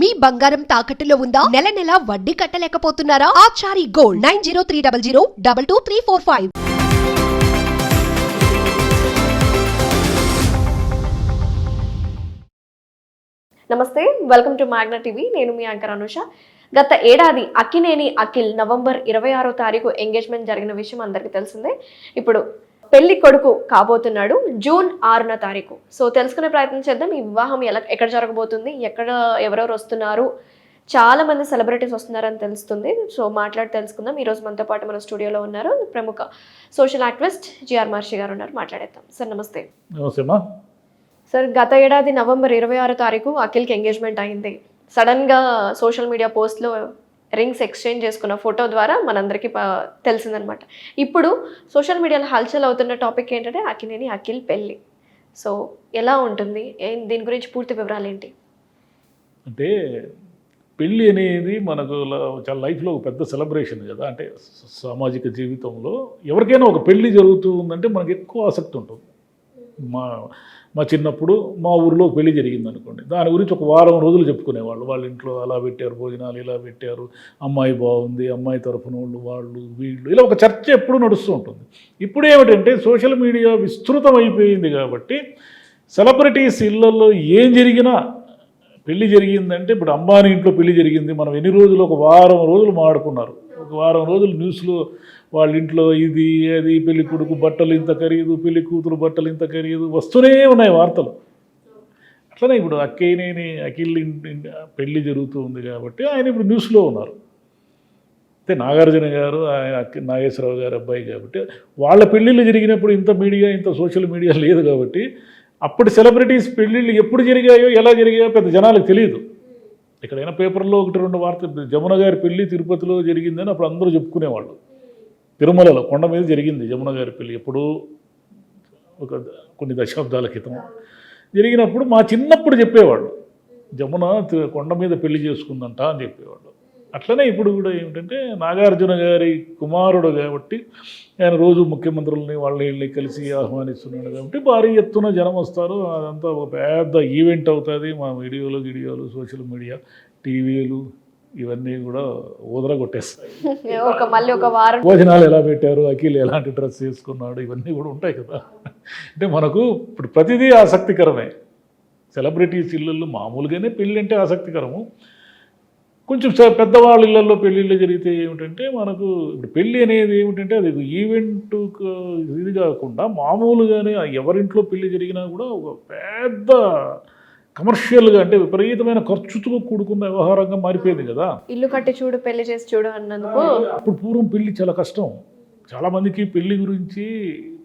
మీ బంగారం తాకట్టులో ఉందా? నెల నెల వడ్డీ కట్టలేకపోతున్నారా? Achari gold nine zero three double zero double two three four five. నమస్తే వెల్కమ్ టు మ్యాగ్నా టీవీ. నేను మీ యాంకర్ అనుష. గత ఏడాది అక్కినేని అఖిల్ నవంబర్ ఇరవై ఆరో తారీఖు ఎంగేజ్మెంట్ జరిగిన విషయం అందరికీ తెలిసిందే. ఇప్పుడు పెళ్ళి కొడుకు కాబోతున్నాడు జూన్ ఆరున తారీఖు. సో తెలుసుకునే ప్రయత్నం చేద్దాం. ఈ వివాహం ఎలా ఎక్కడ జరగబోతుంది ఎక్కడ ఎవరెవరు వస్తున్నారు చాలా మంది సెలబ్రిటీస్ వస్తున్నారని తెలుస్తుంది. సో మాట్లాడి తెలుసుకుందాం. ఈ రోజు మనతో పాటు మన స్టూడియోలో ఉన్నారు ప్రముఖ సోషల్ యాక్టివిస్ట్ జిఆర్ మహర్షి గారు ఉన్నారు. మాట్లాడేద్దాం. సార్ నమస్తే. సార్ గత ఏడాది నవంబర్ ఇరవై ఆరో తారీఖు అఖిల్కి ఎంగేజ్మెంట్ అయింది. సడన్గా సోషల్ మీడియా పోస్ట్లో రింగ్స్ ఎక్స్చేంజ్ చేసుకున్న ఫోటో ద్వారా మనందరికీ ప- తెలిసిందనమాట. ఇప్పుడు సోషల్ మీడియాలో హల్చల్ అవుతున్న టాపిక్ ఏంటంటే అకినేని అఖిల్ పెళ్ళి. సో ఎలా ఉంటుంది? ఏం- దీని గురించి పూర్తి వివరాలు ఏంటి? అంటే పెళ్ళి అనేది మనకు చాలా లైఫ్లో ఒక పెద్ద సెలబ్రేషన్ కదా. అంటే సామాజిక జీవితంలో ఎవరికైనా ఒక పెళ్ళి జరుగుతూ ఉందంటే మనకు ఎక్కువ ఆసక్తి ఉంటుంది. మా మా చిన్నప్పుడు మా ఊరిలో పెళ్ళి జరిగింది అనుకోండి దాని గురించి ఒక వారం రోజులు చెప్పుకునేవాళ్ళు. వాళ్ళ ఇంట్లో అలా పెట్టారు భోజనాలు ఇలా పెట్టారు. అమ్మాయి బాగుంది అమ్మాయి తరఫున వాళ్ళు వాళ్ళు వీళ్ళు. ఇలా ఒక చర్చ ఎప్పుడూ నడుస్తూ ఉంటుంది. ఇప్పుడు ఏమిటంటే సోషల్ మీడియా విస్తృతం అయిపోయింది కాబట్టి సెలబ్రిటీస్ ఇళ్ళలో ఏం జరిగినా పెళ్ళి జరిగిందంటే ఇప్పుడు అంబానీ ఇంట్లో పెళ్ళి జరిగింది. మనం ఎన్ని రోజులు ఒక వారం రోజులు మాడుకున్నారు. ఒక వారం రోజులు న్యూస్లో వాళ్ళ ఇంట్లో ఇది అది పెళ్ళి కొడుకు బట్టలు ఇంత ఖరీదు పెళ్ళి కూతురు బట్టలు ఇంత ఖరీదు వస్తూనే ఉన్నాయి వార్తలు. అట్లనే ఇప్పుడు అక్కయ్యనేని అఖిల్ ఇంటి పెళ్ళి జరుగుతూ ఉంది కాబట్టి ఆయన ఇప్పుడు న్యూస్లో ఉన్నారు. అయితే నాగార్జున గారు ఆయన అక్కి- నాగేశ్వరరావు గారు అబ్బాయి కాబట్టి వాళ్ళ పెళ్ళిళ్ళు జరిగినప్పుడు ఇంత మీడియా ఇంత సోషల్ మీడియా లేదు కాబట్టి అప్పుడు సెలబ్రిటీస్ పెళ్ళిళ్ళు ఎప్పుడు జరిగాయో ఎలా జరిగాయో పెద్ద జనాలకు తెలియదు. ఎక్కడైనా పేపర్లో ఒకటి రెండు వార్త జమున గారి పెళ్ళి తిరుపతిలో జరిగిందని అప్పుడు అందరూ చెప్పుకునేవాళ్ళు. తిరుమలలో కొండ మీద జరిగింది జమున గారి పెళ్ళి ఎప్పుడూ ఒక కొన్ని దశాబ్దాల క్రితం జరిగినప్పుడు మా చిన్నప్పుడు చెప్పేవాళ్ళు జమున కొండ మీద పెళ్ళి చేసుకుందంట అని చెప్పేవాళ్ళు. అట్లనే ఇప్పుడు కూడా ఏమిటంటే నాగార్జున గారి కుమారుడు కాబట్టి ఆయన రోజు ముఖ్యమంత్రులని వాళ్ళ వీళ్ళని కలిసి ఆహ్వానిస్తున్నాడు కాబట్టి భారీ ఎత్తున జనం వస్తారు. అదంతా ఒక పెద్ద ఈవెంట్ అవుతుంది. మా వీడియోలు వీడియోలు సోషల్ మీడియా టీవీలు ఇవన్నీ కూడా ఊదర కొట్టేస్తాయి ఒక మళ్ళీ ఒక వారం భోజనాలు ఎలా పెట్టారు? అఖిల్ ఎలాంటి డ్రెస్ వేసుకున్నాడు? ఇవన్నీ కూడా ఉంటాయి కదా. అంటే మనకు ఇప్పుడు ప్రతిదీ ఆసక్తికరమే. సెలబ్రిటీస్ ఇళ్ళల్లో మామూలుగానే పెళ్ళి అంటే ఆసక్తికరము. కొంచెం పెద్దవాళ్ళ ఇళ్ళల్లో పెళ్ళిళ్ళు జరిగితే ఏమిటంటే మనకు ఇప్పుడు పెళ్ళి అనేది ఏమిటంటే అది ఈవెంట్ ఇది కాకుండా మామూలుగానే ఎవరింట్లో పెళ్ళి జరిగినా కూడా ఒక పెద్ద కమర్షియల్గా అంటే విపరీతమైన ఖర్చుతో కూడుకున్న వ్యవహారంగా మారిపోయింది కదా. ఇల్లు కట్టి చూడు పెళ్ళి చేసి చూడు అన్నందుకు అప్పుడు పూర్వం పెళ్ళి చాలా కష్టం. చాలామందికి పెళ్ళి గురించి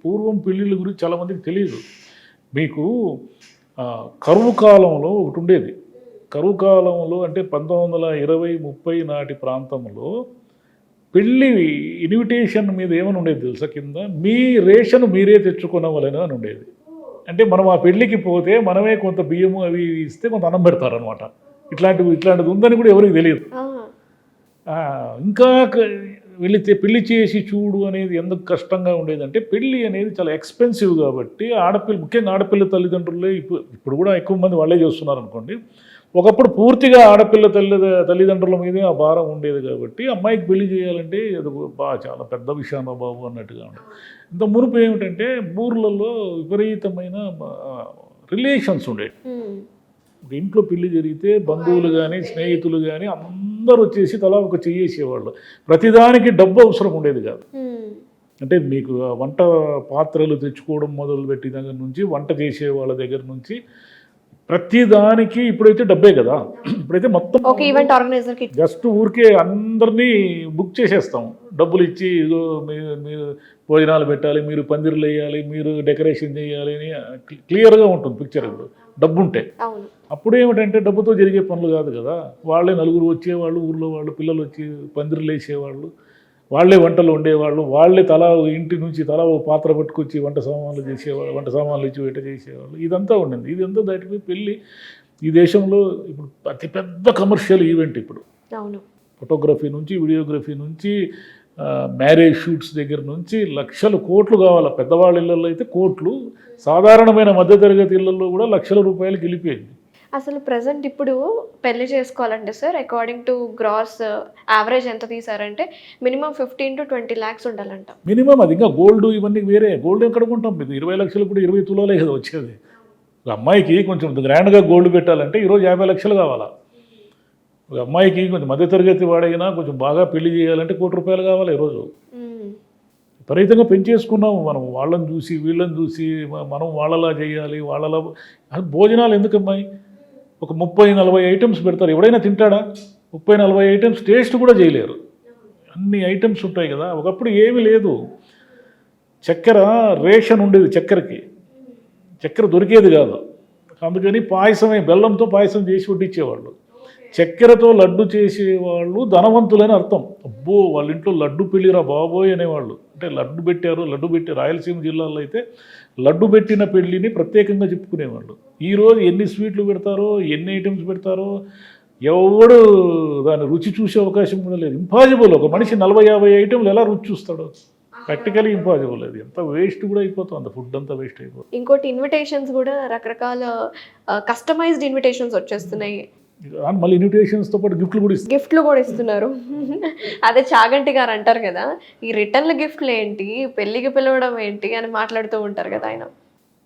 పూర్వం పెళ్ళిళ్ళ గురించి చాలామందికి తెలియదు. మీకు కరువు కాలంలో ఒకటి ఉండేది. కరువు కాలంలో అంటే పంతొమ్మిది వందల ఇరవై ముప్పై నాటి ప్రాంతంలో పెళ్ళి ఇన్విటేషన్ మీద ఏమని ఉండేది తెలుసా కింద? మీ రేషన్ మీరే తెచ్చుకోనవలను అని ఉండేది. అంటే మనం ఆ పెళ్ళికి పోతే మనమే కొంత బియ్యము అవి ఇస్తే కొంత అన్నం పెడతారనమాట ఇట్లాంటివి ఇట్లాంటిది ఉందని కూడా ఎవరికి తెలియదు. ఇంకా వెళితే పెళ్ళి చేసి చూడు అనేది ఎందుకు కష్టంగా ఉండేదంటే పెళ్ళి అనేది చాలా ఎక్స్పెన్సివ్ కాబట్టి ఆడపిల్ల ముఖ్యంగా ఆడపిల్ల తల్లిదండ్రులే ఇప్పుడు ఇప్పుడు కూడా ఎక్కువ మంది వాళ్ళే చేస్తున్నారు అనుకోండి ఒకప్పుడు పూర్తిగా ఆడపిల్ల తల్లి తల్లిదండ్రుల మీదే ఆ భారం ఉండేది కాబట్టి అమ్మాయికి పెళ్ళి చేయాలంటే అది బా చాలా పెద్ద విషయం బాబు అన్నట్టుగా ఉండేది ఇంత మునుపు ఏమిటంటే ఊర్లలో విపరీతమైన రిలేషన్స్ ఉండేవి. ఒక ఇంట్లో పెళ్ళి జరిగితే బంధువులు కానీ స్నేహితులు కానీ అందరూ వచ్చేసి తలా ఒక చెయ్యేసేవాళ్ళు ప్రతిదానికి డబ్బు అవసరం ఉండేది కాదు. అంటే మీకు వంట పాత్రలు తెచ్చుకోవడం మొదలుపెట్టిన దగ్గర నుంచి వంట చేసే వాళ్ళ దగ్గర నుంచి ప్రతిదానికి ఇప్పుడైతే డబ్బే కదా. ఇప్పుడైతే మొత్తం ఈవెంట్ ఆర్గనైజర్కి జస్ట్ ఊరికే అందరినీ బుక్ చేసేస్తాం. డబ్బులు ఇచ్చి ఇదిగో మీరు భోజనాలు పెట్టాలి మీరు పందిర్లు వేయాలి మీరు డెకరేషన్ చేయాలి అని క్లియర్గా ఉంటుంది పిక్చర్ ఇప్పుడు. డబ్బు ఉంటే అప్పుడు ఏమిటంటే డబ్బుతో జరిగే పనులు కాదు కదా. వాళ్ళే నలుగురు వచ్చేవాళ్ళు ఊర్లో వాళ్ళు పిల్లలు వచ్చి పందిర్లు వేసేవాళ్ళు. వాళ్ళే వంటలు వండేవాళ్ళు వాళ్ళే తలా ఇంటి నుంచి తలా ఓ పాత్ర పట్టుకొచ్చి వంట సామాన్లు చేసేవాళ్ళు వంట సామాన్లు ఇచ్చి వెంట చేసేవాళ్ళు. ఇదంతా ఉండింది. ఇదంతా దాటిపోయి పెళ్ళి. ఈ దేశంలో ఇప్పుడు అతి పెద్ద కమర్షియల్ ఈవెంట్ ఇప్పుడు. అవును. ఫోటోగ్రఫీ నుంచి వీడియోగ్రఫీ నుంచి మ్యారేజ్ షూట్స్ దగ్గర నుంచి లక్షలు కోట్లు కావాలి. పెద్దవాళ్ళ ఇళ్ళల్లో అయితే కోట్లు. సాధారణమైన మధ్యతరగతి ఇళ్ళల్లో కూడా లక్షల రూపాయలకి వెళ్ళిపోయింది. అసలు ప్రజెంట్ ఇప్పుడు పెళ్ళి చేసుకోవాలంటే sir according to gross average ఎంత తీసారంటే minimum fifteen to twenty lakhs ఉండాలంట. మినిమం అది ఇంకా గోల్డ్ ఇవన్నీ వేరే. గోల్డ్ ఎక్కడ కొంటాం? ఇది ఇరవై లక్షలు కూడా ఇరవై తులాలే కదా వచ్చేది. ఒక అమ్మాయికి కొంచెం గ్రాండ్గా గోల్డ్ పెట్టాలంటే ఈరోజు యాభై లక్షలు కావాలా? ఒక అమ్మాయికి కొంచెం మధ్యతరగతి వాడైనా కొంచెం బాగా పెళ్ళి చేయాలంటే కోటి రూపాయలు కావాలి ఈరోజు. విపరీతంగా పెంచేసుకున్నాము మనం వాళ్ళని చూసి వీళ్ళని చూసి మనం వాళ్ళలా చేయాలి వాళ్ళలా భోజనాలు ఎందుకు అమ్మాయి ఒక ముప్పై నలభై ఐటమ్స్ పెడతారు. ఎవడైనా తింటాడా? ముప్పై నలభై ఐటమ్స్ టేస్ట్ కూడా చేయలేరు. అన్ని ఐటమ్స్ ఉంటాయి కదా. ఒకప్పుడు ఏమీ లేదు. చక్కెర రేషన్ ఉండేది చక్కెరకి. చక్కెర దొరికేది కాదు. అందుకని పాయసమే బెల్లంతో పాయసం చేసి వడ్డించేవాళ్ళు. చక్కెరతో లడ్డు చేసేవాళ్ళు ధనవంతులని అర్థం. అబ్బో వాళ్ళ ఇంట్లో లడ్డు పెళ్ళిరా బాబోయ్ అనేవాళ్ళు. అంటే లడ్డు పెట్టారు లడ్డు పెట్టి రాయలసీమ జిల్లాలో అయితే లడ్డు పెట్టిన పెళ్ళిని ప్రత్యేకంగా చెప్పుకునేవాళ్ళు. ఈరోజు ఎన్ని స్వీట్లు పెడతారో ఎన్ని ఐటమ్స్ పెడతారో ఎవడు దాని రుచి చూసే అవకాశం కూడా లేదు. ఇంపాసిబుల్ ఒక మనిషి నలభై యాభై ఐటెంలు ఎలా రుచి చూస్తాడు. ప్రాక్టికలీ ఇంపాసిబుల్ అది ఎంత వేస్ట్ కూడా అయిపోతుంది ఫుడ్ అంతా వేస్ట్ అయిపోతుంది ఇంకోటి ఇన్విటేషన్స్ కూడా రకరకాల కస్టమైజ్డ్ ఇన్విటేషన్స్ వచ్చేస్తున్నాయి. మళ్ళీ ఇన్విటేషన్స్తో పాటు గిఫ్ట్లు కూడా ఇస్తారు. గిఫ్ట్లు కూడా ఇస్తున్నారు. అదే చాగంటి గారు అంటారు కదా ఈ రిటర్న్ల గిఫ్ట్లు ఏంటి పెళ్ళికి పిలవడం ఏంటి అని మాట్లాడుతూ ఉంటారు కదా ఆయన.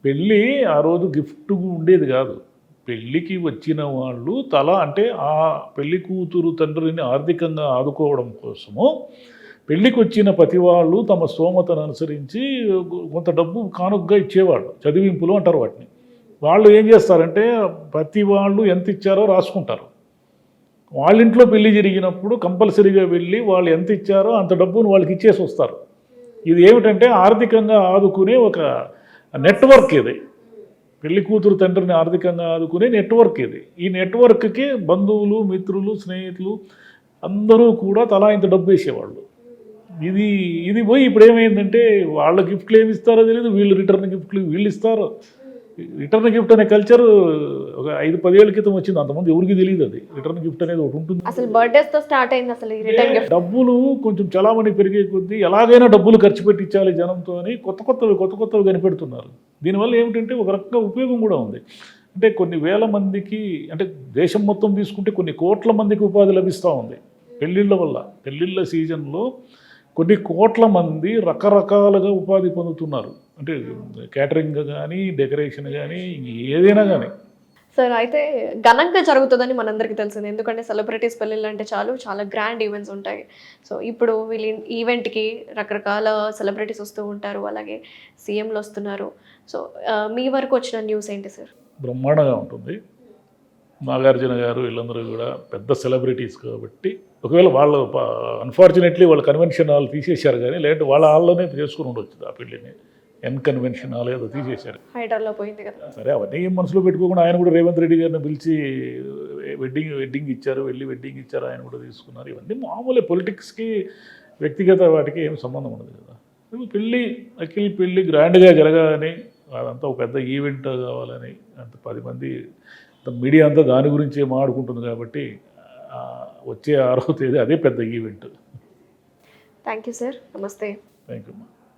పెళ్ళి ఆ రోజు గిఫ్ట్ ఉండేది కాదు. పెళ్ళికి వచ్చిన వాళ్ళు తల అంటే ఆ పెళ్ళి కూతురు తండ్రిని ఆర్థికంగా ఆదుకోవడం కోసము పెళ్ళికి వచ్చిన ప్రతి వాళ్ళు తమ స్తోమతను అనుసరించి కొంత డబ్బు కానుకగా ఇచ్చేవాళ్ళు. చదివింపులు అంటారు వాటిని. వాళ్ళు ఏం చేస్తారంటే ప్రతి వాళ్ళు ఎంత ఇచ్చారో రాసుకుంటారు. వాళ్ళ ఇంట్లో పెళ్ళి జరిగినప్పుడు కంపల్సరీగా వెళ్ళి వాళ్ళు ఎంత ఇచ్చారో అంత డబ్బును వాళ్ళకి ఇచ్చేసి వస్తారు. ఇది ఏమిటంటే ఆర్థికంగా ఆదుకునే ఒక నెట్వర్క్ ఇది. పెళ్ళి కూతురు తండ్రిని ఆర్థికంగా ఆదుకునే నెట్వర్క్ ఇది. ఈ నెట్వర్క్కి బంధువులు మిత్రులు స్నేహితులు అందరూ కూడా తలా ఇంత డబ్బు వేసేవాళ్ళు. ఇది ఇది పోయి ఇప్పుడు ఏమైందంటే వాళ్ళ గిఫ్ట్లు ఏమి ఇస్తారో తెలియదు వీళ్ళు రిటర్న్ గిఫ్ట్లు వీళ్ళు ఇస్తారు. రిటర్న్ గిఫ్ట్ అనే కల్చర్ ఒక ఐదు పదేళ్ళ క్రితం వచ్చింది. అంతమంది ఎవరికి తెలియదు అది. రిటర్న్ గిఫ్ట్ అనేది ఒకటి ఉంటుంది. అసలు బర్త్డేస్తో స్టార్ట్ అయింది అసలు ఈ రిటర్న్ గిఫ్ట్. డబ్బులు కొంచెం చలామణి పెరిగే కొద్దీ ఎలాగైనా డబ్బులు ఖర్చు పెట్టించాలి జనంతో అని కొత్త కొత్తవి కొత్త కొత్తవి కనిపెడుతున్నారు. దీనివల్ల ఏమిటంటే ఒక రకంగా ఉపయోగం కూడా ఉంది. అంటే కొన్ని వేల మందికి అంటే దేశం మొత్తం తీసుకుంటే కొన్ని కోట్ల మందికి ఉపాధి లభిస్తూ ఉంది. పెళ్ళిళ్ళ వల్ల పెళ్ళిళ్ళ సీజన్లో కొన్ని కోట్ల మంది రకరకాలుగా ఉపాధి పొందుతున్నారు. అంటే క్యాటరింగ్ కానీ డెకరేషన్ కానీ ఏదైనా కానీ సార్ అయితే ఘనంగా జరుగుతుందని మనందరికీ తెలిసింది. ఎందుకంటే సెలబ్రిటీస్ పెళ్ళిళ్ళు అంటే చాలు చాలా గ్రాండ్ ఈవెంట్స్ ఉంటాయి. సో ఇప్పుడు వీళ్ళ ఈవెంట్కి రకరకాల సెలబ్రిటీస్ వస్తూ ఉంటారు. అలాగే సీఎంలు వస్తున్నారు. సో మీ వరకు వచ్చిన న్యూస్ ఏంటి సార్? బ్రహ్మాండంగా ఉంటుంది. నాగార్జున గారు వీళ్ళందరూ కూడా పెద్ద సెలబ్రిటీస్ కాబట్టి ఒకవేళ వాళ్ళు అన్ఫార్చునేట్లీ వాళ్ళ కన్వెన్షన్ హాల్ తీసేశారు కానీ లేదంటే వాళ్ళ హాల్లోనే చేసుకుని ఉండొచ్చు ఆ పెళ్ళిని. ఎన్ కన్వెన్షన్ హాల్ ఏదో తీసేశారు. హైదరాబాద్లో పోయింది కదా. సరే అవన్నీ ఏం మనసులో పెట్టుకోకుండా ఆయన కూడా రేవంత్ రెడ్డి గారిని పిలిచి వెడ్డింగ్ వెడ్డింగ్ ఇచ్చారు వెళ్ళి వెడ్డింగ్ ఇచ్చారు ఆయన కూడా తీసుకున్నారు. ఇవన్నీ మామూలే పొలిటిక్స్కి వ్యక్తిగత వాటికి ఏం సంబంధం ఉండదు కదా. పెళ్ళి అఖిల్ పెళ్ళి గ్రాండ్గా జరగాలని అదంతా ఒక పెద్ద ఈవెంట్ కావాలని అంత పది మంది మీడియా అంతా దాని గురించే మాడుకుంటుంది కాబట్టి వచ్చే ఆరో తేదీ అదే పెద్ద ఈవెంట్ థ్యాంక్ యూ సార్ నమస్తే థ్యాంక్ యూ